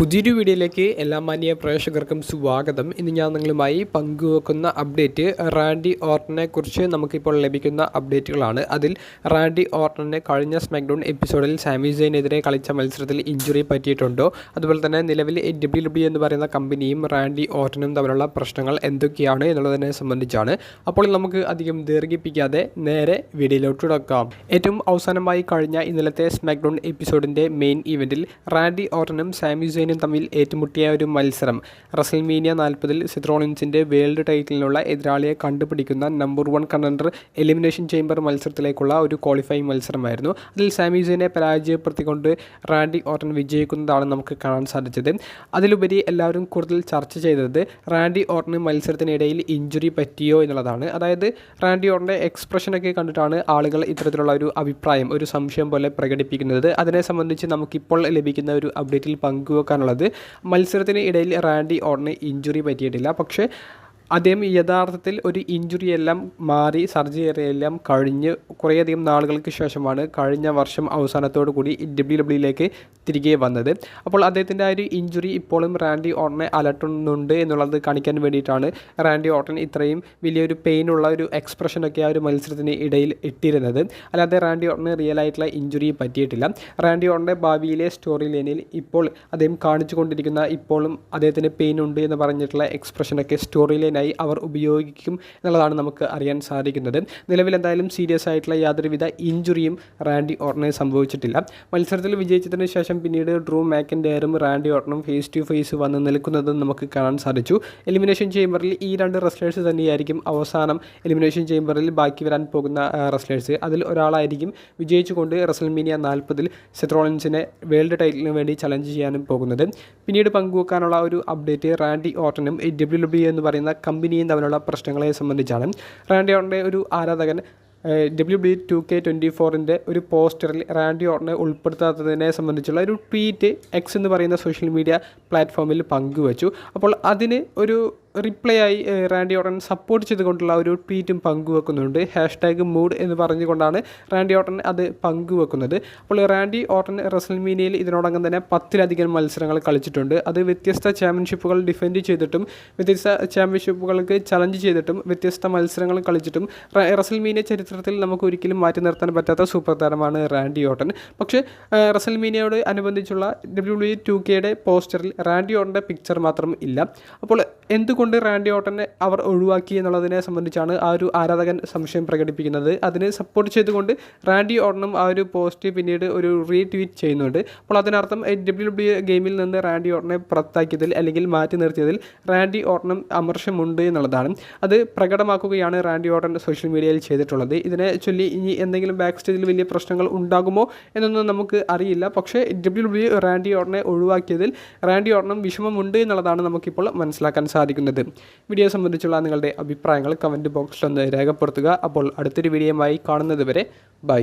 പുതിയൊരു വീഡിയോയിലേക്ക് എല്ലാ മാന്യ പ്രേക്ഷകർക്കും സ്വാഗതം. ഇന്ന് ഞാൻ നിങ്ങളുമായി പങ്കുവെക്കുന്ന അപ്ഡേറ്റ് റാൻഡി ഓർട്ടനെ കുറിച്ച് നമുക്കിപ്പോൾ ലഭിക്കുന്ന അപ്ഡേറ്റുകളാണ്. അതിൽ റാൻഡി ഓർട്ടനെ കഴിഞ്ഞ സ്മാക്ഡൗൺ എപ്പിസോഡിൽ സാമിസൈനെതിരെ കളിച്ച മത്സരത്തിൽ ഇഞ്ചുറി പറ്റിയിട്ടുണ്ടോ? അതുപോലെ തന്നെ നിലവിൽ ഡബ്ല്യു ഡബ്ല്യു എന്ന് പറയുന്ന കമ്പനിയും റാൻഡി ഓർട്ടനും തമ്മിലുള്ള പ്രശ്നങ്ങൾ എന്തൊക്കെയാണ് എന്നുള്ളതിനെ സംബന്ധിച്ചാണ്. അപ്പോൾ നമുക്ക് അധികം ദീർഘിപ്പിക്കാതെ നേരെ വീഡിയോയിലോട്ട് തുടക്കാം ഏറ്റവും അവസാനമായി കഴിഞ്ഞ ഇന്നലത്തെ സ്മാക്ഡൗൺ എപ്പിസോഡിന്റെ മെയിൻ ഇവന്റിൽ റാൻഡി ഓർട്ടനും സാമിസൈനും തമ്മിൽ ഏറ്റുമുട്ടിയ ഒരു മത്സരം. റസൽമീനിയ നാൽപ്പതിൽ സിത്രോണിൻസിന്റെ വേൾഡ് ടൈറ്റിലിനുള്ള എതിരാളിയെ കണ്ടുപിടിക്കുന്ന number one contender elimination chamber മത്സരത്തിലേക്കുള്ള ഒരു ക്വാളിഫൈ മത്സരമായിരുന്നു. അതിൽ സാമിസിനെ പരാജയപ്പെടുത്തിക്കൊണ്ട് റാൻഡി ഓർട്ടൻ വിജയിക്കുന്നതാണ് നമുക്ക് കാണാൻ സാധിച്ചത്. അതിലുപരി എല്ലാവരും കൂടുതൽ ചർച്ച ചെയ്തത് റാൻഡി ഓർട്ടന് മത്സരത്തിനിടയിൽ ഇഞ്ചുറി പറ്റിയോ എന്നുള്ളതാണ്. അതായത് റാൻഡി ഓർട്ടന്റെ എക്സ്പ്രഷനൊക്കെ കണ്ടിട്ടാണ് ആളുകൾ ഇത്തരത്തിലുള്ള ഒരു അഭിപ്രായം ഒരു സംശയം പോലെ പ്രകടിപ്പിക്കുന്നത്. അതിനെ സംബന്ധിച്ച് നമുക്കിപ്പോൾ ലഭിക്കുന്ന ഒരു അപ്ഡേറ്റിൽ പങ്കുവെക്കാനുള്ളത് മത്സരത്തിന് ഇടയിൽ റാൻഡി ഓർട്ടന് ഇഞ്ചുറി പറ്റിയിട്ടില്ല. പക്ഷേ അദ്ദേഹം യഥാർത്ഥത്തിൽ ഒരു ഇഞ്ചുറി എല്ലാം മാറി സർജറി എല്ലാം കഴിഞ്ഞ് കുറേയധികം നാളുകൾക്ക് ശേഷമാണ് കഴിഞ്ഞ വർഷം അവസാനത്തോടു കൂടി ഡബ്ല്യു ഡബ്ല്യുയിലേക്ക് തിരികെ വന്നത്. അപ്പോൾ അദ്ദേഹത്തിന്റെ ആ ഒരു ഇഞ്ചുറി ഇപ്പോഴും റാൻഡി ഓട്ടനെ അലട്ടുന്നുണ്ട് എന്നുള്ളത് കാണിക്കാൻ വേണ്ടിയിട്ടാണ് റാൻഡി ഓട്ടൻ ഇത്രയും വലിയൊരു പെയിനുള്ള ഒരു എക്സ്പ്രഷനൊക്കെ ആ ഒരു മത്സരത്തിന് ഇടയിൽ ഇട്ടിരുന്നത്. അല്ലാതെ റാൻഡി ഓട്ടന് റിയൽ ആയിട്ടുള്ള ഇഞ്ചുറി പറ്റിയിട്ടില്ല. റാൻഡി ഓട്ടന്റെ ഭാവിയിലെ സ്റ്റോറി ലൈനിൽ ഇപ്പോൾ അദ്ദേഹം കാണിച്ചു കൊണ്ടിരിക്കുന്ന ഇപ്പോഴും അദ്ദേഹത്തിന് പെയിൻ ഉണ്ട് എന്ന് പറഞ്ഞിട്ടുള്ള എക്സ്പ്രഷനൊക്കെ സ്റ്റോറി ലൈൻ ആയി അവർ ഉപയോഗിക്കും എന്നുള്ളതാണ് നമുക്ക് അറിയാൻ സാധിക്കുന്നത്. നിലവിൽ എന്തായാലും സീരിയസ് ആയിട്ടുള്ള യാതൊരുവിധ ഇഞ്ചുറിയും റാൻഡി ഓർട്ടനെ സംഭവിച്ചിട്ടില്ല. മത്സരത്തിൽ വിജയിച്ചതിന് ശേഷം പിന്നീട് ഡ്രൂ മാക്കിന്റെയറും റാൻഡി ഓർട്ടനും ഫേസ് ടു ഫേസ് വന്ന് നിൽക്കുന്നതും നമുക്ക് കാണാൻ സാധിച്ചു. എലിമിനേഷൻ ചേംബറിൽ ഈ രണ്ട് റെസ്ലേഴ്സ് തന്നെയായിരിക്കും അവസാനം എലിമിനേഷൻ ചേംബറിൽ ബാക്കി വരാൻ പോകുന്ന റെസ്ലേഴ്സ് അതിൽ ഒരാളായിരിക്കും വിജയിച്ചുകൊണ്ട് റസൽമീനിയ നാൽപ്പതിൽ സെത്രോളിൻസിനെ വേൾഡ് ടൈറ്റിലിന് വേണ്ടി ചലഞ്ച് ചെയ്യാനും പോകുന്നത്. പിന്നീട് പങ്കുവെക്കാനുള്ള ഒരു അപ്ഡേറ്റ് റാൻഡി ഓർട്ടനും ഡബ്ല്യു ഡബ്ല്യു എന്ന് പറയുന്ന കമ്പനിയും തമ്മിലുള്ള പ്രശ്നങ്ങളെ സംബന്ധിച്ചാണ് റാൻഡി ഓർട്ടന്റെ ഒരു ആരാധകൻ W B two K twenty ഫോറിന്റെ ഒരു പോസ്റ്ററിൽ റാൻഡി ഓർട്ടനെ ഉൾപ്പെടുത്താത്തതിനെ സംബന്ധിച്ചുള്ള ഒരു ട്വീറ്റ് എക്സ് എന്ന് പറയുന്ന സോഷ്യൽ മീഡിയ പ്ലാറ്റ്ഫോമിൽ പങ്കുവച്ചു. അപ്പോൾ അതിന് ഒരു റിപ്ലൈ ആയി റാൻഡി ഓട്ടൻ സപ്പോർട്ട് ചെയ്തുകൊണ്ടുള്ള ഒരു ട്വീറ്റും പങ്കുവെക്കുന്നുണ്ട്. ഹാഷ്ടാഗ് മൂഡ് എന്ന് പറഞ്ഞുകൊണ്ടാണ് റാൻഡി ഓട്ടൻ അത് പങ്കുവെക്കുന്നത്. അപ്പോൾ റാൻഡി ഓട്ടൻ റസൽമീനിയയിൽ ഇതിനോടകം തന്നെ പത്തിലധികം മത്സരങ്ങൾ കളിച്ചിട്ടുണ്ട്. അത് വ്യത്യസ്ത ചാമ്പ്യൻഷിപ്പുകൾ ഡിഫെൻഡ് ചെയ്തിട്ടും വ്യത്യസ്ത ചാമ്പ്യൻഷിപ്പുകൾക്ക് ചലഞ്ച് ചെയ്തിട്ടും വ്യത്യസ്ത മത്സരങ്ങൾ കളിച്ചിട്ടും റസൽമീനിയ ചരിത്രത്തിൽ നമുക്ക് ഒരിക്കലും മാറ്റി നിർത്താൻ പറ്റാത്ത സൂപ്പർ താരമാണ് റാൻഡി ഓട്ടൻ. പക്ഷേ റസൽമീനിയയോട് അനുബന്ധിച്ചുള്ള ഡബ്ല്യു ഡബ്ല്യു ടു കെയുടെ പോസ്റ്ററിൽ റാൻഡി ഓട്ടന്റെ പിക്ചർ മാത്രം ഇല്ല. അപ്പോൾ എന്തുകൊണ്ട് റാൻഡി ഓട്ടനെ അവർ ഒഴിവാക്കി എന്നുള്ളതിനെ സംബന്ധിച്ചാണ് ആ ഒരു ആരാധകൻ സംശയം പ്രകടിപ്പിക്കുന്നത്. അതിനെ സപ്പോർട്ട് ചെയ്തുകൊണ്ട് റാൻഡി ഓട്ടനും ആ ഒരു പോസ്റ്റ് പിന്നീട് ഒരു റീട്വീറ്റ് ചെയ്യുന്നുണ്ട്. അപ്പോൾ അതിനർത്ഥം ഡബ്ല്യു ഡബ്ല്യു ഗെയിമിൽ നിന്ന് റാൻഡി ഓട്ടനെ പുറത്താക്കിയതിൽ അല്ലെങ്കിൽ മാറ്റി നിർത്തിയതിൽ റാൻഡി ഓട്ടനും അമർഷമുണ്ട് എന്നുള്ളതാണ്. അത് പ്രകടമാക്കുകയാണ് റാൻഡി ഓട്ടൻ സോഷ്യൽ മീഡിയയിൽ ചെയ്തിട്ടുള്ളത്. ഇതിനെ ചൊല്ലി ഇനി എന്തെങ്കിലും ബാക്ക് സ്റ്റേജിൽ വലിയ പ്രശ്നങ്ങൾ ഉണ്ടാകുമോ എന്നൊന്നും നമുക്ക് അറിയില്ല. പക്ഷേ ഡബ്ല്യു ഡബ്ല്യു റാൻഡി ഓട്ടനെ ഒഴിവാക്കിയതിൽ റാൻഡി ഓട്ടനും വിഷമമുണ്ട് എന്നുള്ളതാണ് നമുക്കിപ്പോൾ മനസ്സിലാക്കാൻ സാധിക്കുന്നത്. വീഡിയോ സംബന്ധിച്ചുള്ള നിങ്ങളുടെ അഭിപ്രായങ്ങൾ കമന്റ് ബോക്സിലൊന്ന് രേഖപ്പെടുത്തുക. അപ്പോൾ അടുത്തൊരു വീഡിയോയുമായി കാണുന്നത് വരെ ബൈ.